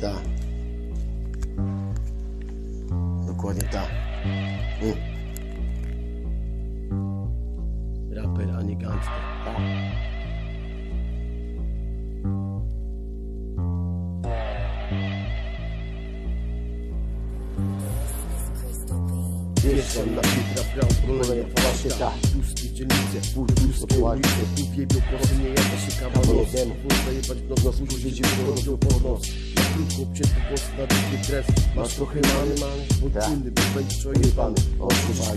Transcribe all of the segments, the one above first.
Tak. Dokładnie tak. Mm. Raper, a nie gangster. Tak. Wjeżdżam na Pietra Wolenie, właśnie tak. Puskie dzielnice, Puskie puskie ulice. kosy, nie jada się kawał Kawał nos demo. Wóz zajebać w nos, później się wyrobił pod Na krótko obcięty głos, na długi dres. Masz trochę many, podwójny, bo będziesz ojebany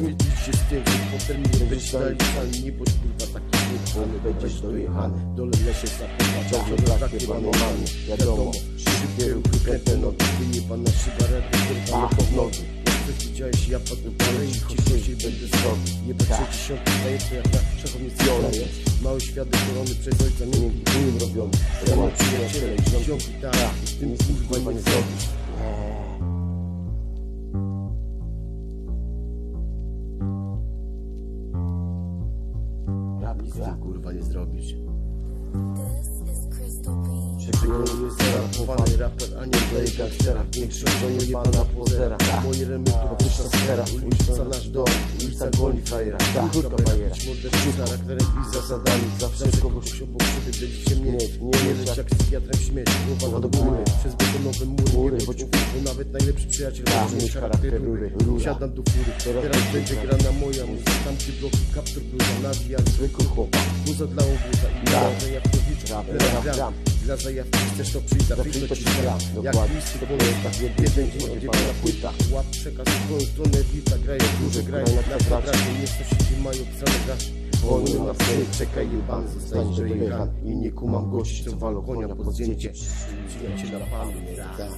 liczyć się z tym, że po terminie będziesz naliczany Nie bądź kurwa taki wychany, będziesz dojechany. Dole lesie zapycha, Ciągle takie mamy. Wiadomo, szybkie ruchy, kręte nogi Wyjebana szyba, rady, wyrwane pod nogi Jak coś widziałeś, ja padłem dalej i cicho się będę zrobił Jebę dziesiątki, daję to jak na szachownicy Jolę Mały świadek korony przez ojca miękki Chujem robiony. Rano przyjaciele, ziomki tak I z tym kurwa nie zrobisz. Z tym kurwa nie zrobisz Przekonuje zarapowany raper, a nie daje gangstera Większość to jebana pozera. Moje remy to wyższa sfera. Ulica nasz dom, ulica goni frajera. Kurka bajera, morderczy z charakterem i zasadami Zawsze kogoś obok siebie będziecie mieć. Nie leć jak psychiatrem śmieć. Głowa do góry, przez betonowe mury Nie bądź bo nawet najlepszy przyjaciel może mieć charakter rury. Siadam do fury, teraz będzie grana moja muzyka na nawijak Zwykły chłopak, muza dla ogłucha I ja, ja w to liczę, dla zajawki chcesz to przyjść, zapytaj to ci gram Jak Dokładnie. listy po listach, jeden dzień odjebana płyta. Łap przekaz w swoją stronę, wita, grają duże, grają na kwadracie Nie coś się mają pisane gracze Wolny na wstęp, czekaj jebany, zostaniesz dojechany I nie kumam gości, co walą konia pod zdjęcie. Przyjaciela panu, tak